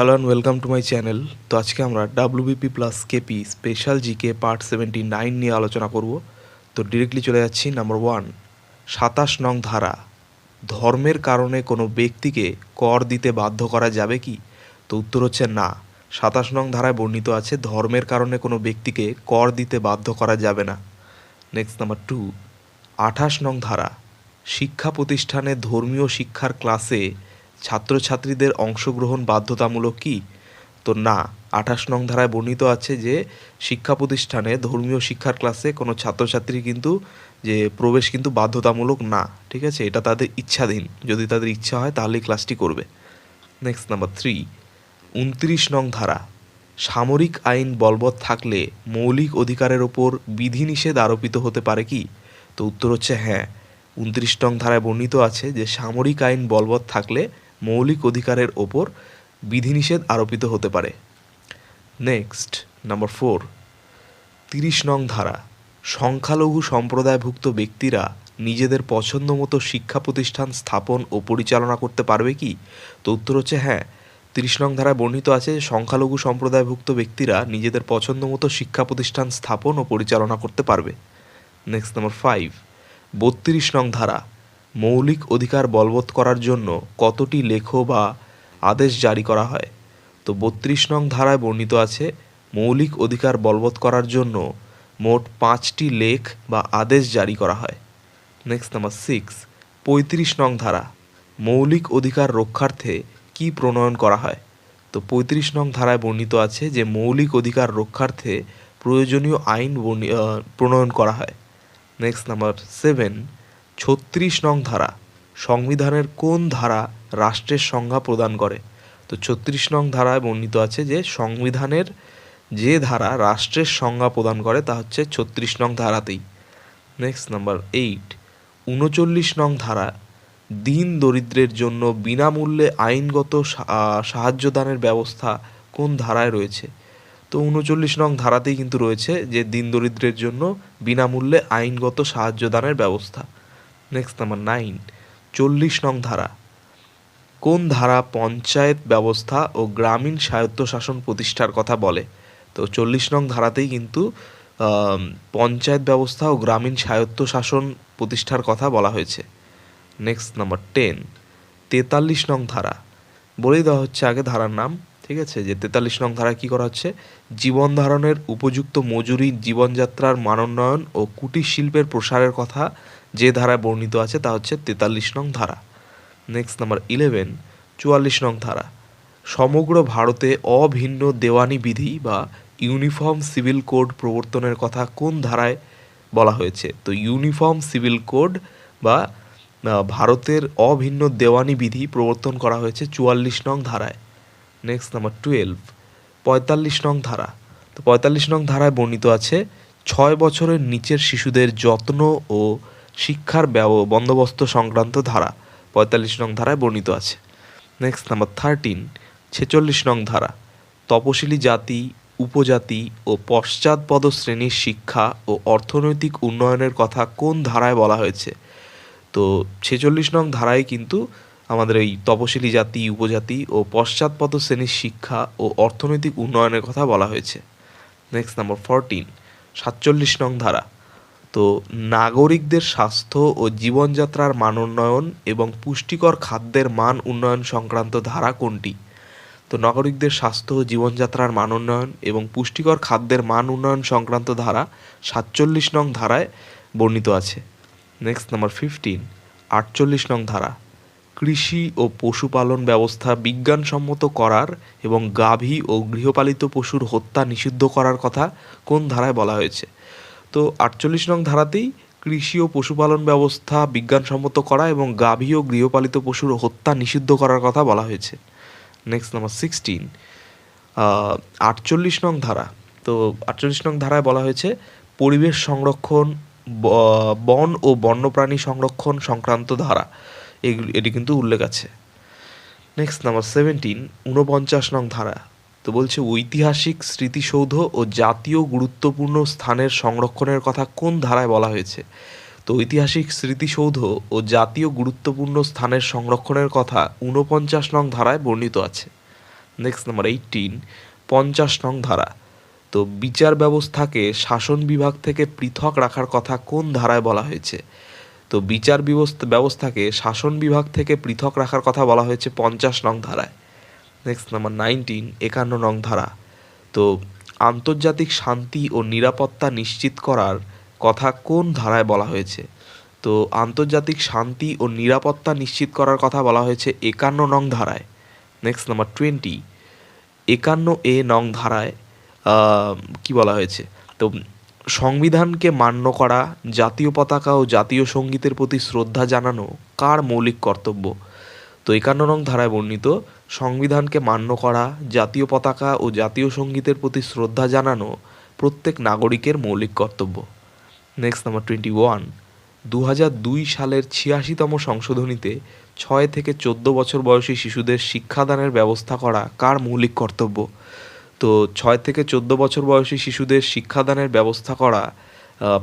Hello and welcome to my channel তো আজকে আমরা WBP plus KP special GK part seventy nine নিয়ে আলোচনা করব। তো ডিরেক্টলি চলে যাচ্ছি নাম্বার ওয়ান সাতাশ নং ধারা। ধর্মের কারণে কোনো ব্যক্তিকে কর দিতে বাধ্য করা যাবে কি? তো উত্তর হচ্ছে না। সাতাশ নং ধারায় বর্ণিত আছে, ধর্মের কারণে কোনো ব্যক্তিকে কর দিতে বাধ্য করা যাবে না। নেক্সট নাম্বার টু আঠাশ নং ধারা। শিক্ষা প্রতিষ্ঠানে ধর্মীয় শিক্ষার ক্লাসে ছাত্রছাত্রীদের অংশগ্রহণ বাধ্যতামূলক কি? তো না, আঠাশ নং ধারায় বর্ণিত আছে যে, শিক্ষা প্রতিষ্ঠানে ধর্মীয় শিক্ষার ক্লাসে কোনো ছাত্রছাত্রী কিন্তু, যে প্রবেশ কিন্তু বাধ্যতামূলক না, ঠিক আছে? এটা তাদের ইচ্ছাধীন। যদি তাদের ইচ্ছা হয়, তাহলেই ক্লাসটি করবে। নেক্সট নাম্বার থ্রি উনত্রিশ নং ধারা। সামরিক আইন বলবৎ থাকলে মৌলিক অধিকারের ওপর বিধিনিষেধ আরোপিত হতে পারে কি? তো উত্তর হচ্ছে হ্যাঁ। উনত্রিশ নং ধারায় বর্ণিত আছে যে, সামরিক আইন বলবৎ থাকলে মৌলিক অধিকারের ওপর বিধিনিষেধ আরোপিত হতে পারে। নেক্সট নাম্বার ফোর তিরিশ নং ধারা, সংখ্যালঘু সম্প্রদায়ভুক্ত ব্যক্তিরা নিজেদের পছন্দ মতো শিক্ষা প্রতিষ্ঠান স্থাপন ও পরিচালনা করতে পারবে কি? তো উত্তর হচ্ছে হ্যাঁ। তিরিশ নং ধারায় বর্ণিত আছে সংখ্যালঘু সম্প্রদায়ভুক্ত ব্যক্তিরা নিজেদের পছন্দ মতো শিক্ষা প্রতিষ্ঠান স্থাপন ও পরিচালনা করতে পারবে। নেক্সট নাম্বার ফাইভ বত্রিশ নং ধারা মৌলিক অধিকার বলবৎ করার জন্য কতটি লেখ বা আদেশ জারি করা হয়? তো বত্রিশ নং ধারায় বর্ণিত আছে, মৌলিক অধিকার বলবৎ করার জন্য মোট পাঁচটি লেখ বা আদেশ জারি করা হয়। নেক্সট নাম্বার সিক্স পঁয়ত্রিশ নং ধারা, মৌলিক অধিকার রক্ষার্থে কি প্রণয়ন করা হয়? তো পঁয়ত্রিশ নং ধারায় বর্ণিত আছে যে মৌলিক অধিকার রক্ষার্থে প্রয়োজনীয় আইন প্রণয়ন করা হয়। নেক্সট নাম্বার সেভেন ছত্রিশ নং ধারা সংবিধানের কোন ধারা রাষ্ট্রের সংজ্ঞা প্রদান করে? তো ছত্রিশ নং ধারায় বর্ণিত আছে যে সংবিধানের যে ধারা রাষ্ট্রের সংজ্ঞা প্রদান করে তা হচ্ছে ছত্রিশ নং ধারাতেই। নেক্সট নাম্বার এইট উনচল্লিশ নং ধারা দিন দরিদ্রের জন্য বিনামূল্যে আইনগত সা- আহ, সাহায্যদানের ব্যবস্থা কোন ধারায় রয়েছে? তো উনচল্লিশ নং ধারাতেই কিন্তু রয়েছে যে দিন দরিদ্রের জন্য বিনামূল্যে আইনগত সাহায্যদানের ব্যবস্থা। নেক্সট নাম্বার নাইন চল্লিশ নং ধারা। কোন ধারা পঞ্চায়েত ব্যবস্থা ও গ্রামীণ স্বায়ত্তশাসন প্রতিষ্ঠার কথা বলে? তো চল্লিশ নং ধারাতেই কিন্তু পঞ্চায়েত ব্যবস্থা ও গ্রামীণ স্বায়ত্তশাসন প্রতিষ্ঠার কথা বলা হয়েছে। নেক্সট নাম্বার টেন তেতাল্লিশ নং ধারা। বলেই দেওয়া হচ্ছে আগে ধারার নাম। ঠিক আছে? যে তেতাল্লিশ নং ধারা কী করা হচ্ছে? জীবন ধারণের উপযুক্ত মজুরি, জীবনযাত্রার মানোন্নয়ন ও কুটির শিল্পের প্রসারের কথা যে ধারায় বর্ণিত আছে তা হচ্ছে তেতাল্লিশ নং ধারা। নেক্সট নাম্বার ইলেভেন চুয়াল্লিশ নং ধারা। সমগ্র ভারতে অভিন্ন দেওয়ানি বিধি বা ইউনিফর্ম সিভিল কোড প্রবর্তনের কথা কোন ধারায় বলা হয়েছে? তো ইউনিফর্ম সিভিল কোড বা ভারতের অভিন্ন দেওয়ানি বিধি প্রবর্তন করা হয়েছে চুয়াল্লিশ নং ধারায়। নেক্সট নাম্বার টুয়েলভ পঁয়তাল্লিশ নং ধারা। তো পঁয়তাল্লিশ নং ধারায় বর্ণিত আছে, ছয় বছরের নিচের শিশুদের যত্ন ও শিক্ষার ব্যব- বন্দোবস্ত সংক্রান্ত ধারা পঁয়তাল্লিশ নং ধারায় বর্ণিত আছে। নেক্সট নাম্বার থার্টিন ছেচল্লিশ নং ধারা, তপশিলি জাতি, উপজাতি ও পশ্চাৎপদ শ্রেণির শিক্ষা ও অর্থনৈতিক উন্নয়নের কথা কোন ধারায় বলা হয়েছে? তো ছেচল্লিশ নং ধারায় কিন্তু আমাদের এই তপশিলি জাতি, উপজাতি ও পশ্চাৎপদ শ্রেণির শিক্ষা ও অর্থনৈতিক উন্নয়নের কথা বলা হয়েছে। নেক্সট নাম্বার ফোরটিন সাতচল্লিশ নং ধারা। তো নাগরিকদের স্বাস্থ্য ও জীবনযাত্রার মান উন্নয়ন এবং পুষ্টিকর খাদ্যের মান উন্নয়ন সংক্রান্ত ধারা কোনটি? তো নাগরিকদের স্বাস্থ্য ও জীবনযাত্রার মান উন্নয়ন এবং পুষ্টিকর খাদ্যের মান উন্নয়ন সংক্রান্ত ধারা সাতচল্লিশ নং ধারায় বর্ণিত আছে। নেক্সট নাম্বার ফিফটিন আটচল্লিশ নং ধারা। কৃষি ও পশুপালন ব্যবস্থা বিজ্ঞানসম্মত করার এবং গাভী ও গৃহপালিত পশুর হত্যা নিষিদ্ধ করার কথা কোন ধারায় বলা হয়েছে? তো আটচল্লিশ নং ধারাতেই কৃষি ও পশুপালন ব্যবস্থা বিজ্ঞানসম্মত করা এবং গাভী ও গৃহপালিত পশুর হত্যা নিষিদ্ধ করার কথা বলা হয়েছে। নেক্সট নাম্বার সিক্সটিন আটচল্লিশ নং ধারা। তো আটচল্লিশ নং ধারায় বলা হয়েছে, পরিবেশ সংরক্ষণ বন ও বন্যপ্রাণী সংরক্ষণ সংক্রান্ত ধারা। এটি কিন্তু উল্লেখ আছে। নেক্সট নাম্বার সেভেন্টিন ঊনপঞ্চাশ নং ধারা। তো বলছে, ঐতিহাসিক স্মৃতিসৌধ ও জাতীয় গুরুত্বপূর্ণ স্থানের সংরক্ষণের কথা কোন ধারায় বলা হয়েছে? তো ঐতিহাসিক স্মৃতিসৌধ ও জাতীয় গুরুত্বপূর্ণ স্থানের সংরক্ষণের কথা ঊনপঞ্চাশ নং ধারায় বর্ণিত আছে। নেক্সট নাম্বার এইটিন পঞ্চাশ নং ধারা। তো বিচার ব্যবস্থাকে শাসন বিভাগ থেকে পৃথক রাখার কথা কোন ধারায় বলা হয়েছে? তো বিচার ব্যবস্থা ব্যবস্থাকে শাসন বিভাগ থেকে পৃথক রাখার কথা বলা হয়েছে পঞ্চাশ নং ধারায়। নেক্সট নাম্বার নাইনটিন একান্ন নং ধারা। তো আন্তর্জাতিক শান্তি ও নিরাপত্তা নিশ্চিত করার কথা কোন ধারায় বলা হয়েছে? তো আন্তর্জাতিক শান্তি ও নিরাপত্তা নিশ্চিত করার কথা বলা হয়েছে একান্ন নং ধারায়। নেক্সট নাম্বার টোয়েন্টি একান্ন এ নং ধারায় কি বলা হয়েছে? তো সংবিধানকে মান্য করা, জাতীয় পতাকা ও জাতীয় সঙ্গীতের প্রতি শ্রদ্ধা জানানো কার মৌলিক কর্তব্য? তো একান্ন নং ধারায় বর্ণিত, সংবিধানকে মান্য করা, জাতীয় পতাকা ও জাতীয় সঙ্গীতের প্রতি শ্রদ্ধা জানানো প্রত্যেক নাগরিকের মৌলিক কর্তব্য। নেক্সট নাম্বার টোয়েন্টি ওয়ান দু হাজার দুই সালের ছিয়াশিতম সংশোধনীতে ছয় থেকে চোদ্দ বছর বয়সী শিশুদের শিক্ষাদানের ব্যবস্থা করা কার মৌলিক কর্তব্য? তো ছয় থেকে চোদ্দ বছর বয়সী শিশুদের শিক্ষাদানের ব্যবস্থা করা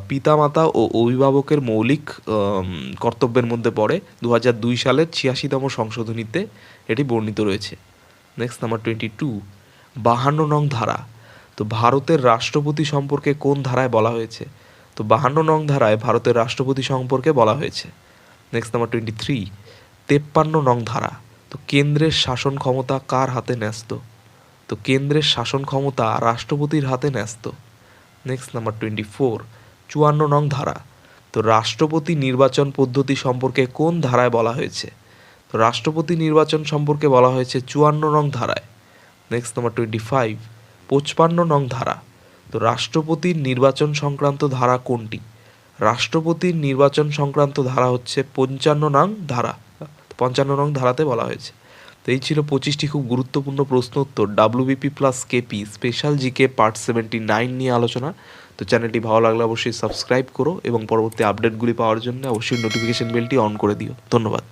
পিতামাতা ও অভিভাবকের মৌলিক কর্তব্যের মধ্যে পড়ে। দু হাজার দুই সালের ছিয়াশিতম সংশোধনীতে এটি বর্ণিত রয়েছে। নেক্সট নাম্বার টোয়েন্টি টু বাহান্ন নং ধারা। তো ভারতের রাষ্ট্রপতি সম্পর্কে কোন ধারায় বলা হয়েছে? তো বাহান্ন নং ধারায় ভারতের রাষ্ট্রপতি সম্পর্কে বলা হয়েছে। নেক্সট নাম্বার টোয়েন্টি থ্রি তেপ্পান্ন নং ধারা। তো কেন্দ্রের শাসন ক্ষমতা কার হাতে ন্যস্ত? তো কেন্দ্রের শাসন ক্ষমতা রাষ্ট্রপতির হাতে ন্যস্ত। নেক্সট নাম্বার টোয়েন্টি ফোর চুয়ান্ন নং ধারা। তো রাষ্ট্রপতি নির্বাচন পদ্ধতি সম্পর্কে কোন ধারায় বলা হয়েছে? তো রাষ্ট্রপতি নির্বাচন সম্পর্কে বলা হয়েছে চুয়ান্ন নং ধারায়। নেক্সট নাম্বার টোয়েন্টি ফাইভ পঁচপান্ন নং ধারা। তো রাষ্ট্রপতির নির্বাচন সংক্রান্ত ধারা কোনটি? রাষ্ট্রপতির নির্বাচন সংক্রান্ত ধারা হচ্ছে পঞ্চান্ন নং ধারা। পঞ্চান্ন নং ধারাতে বলা হয়েছে। তো এই ছিল পঁচিশটি খুব গুরুত্বপূর্ণ প্রশ্ন উত্তর। WBP plus KP special GK part seventy nine নিয়ে আলোচনা। তো চ্যানেলটি ভালো লাগলে অবশ্যই সাবস্ক্রাইব করো এবং পরবর্তী আপডেটগুলি পাওয়ার জন্য অবশ্যই নোটিফিকেশন বেলটি অন করে দিও। ধন্যবাদ।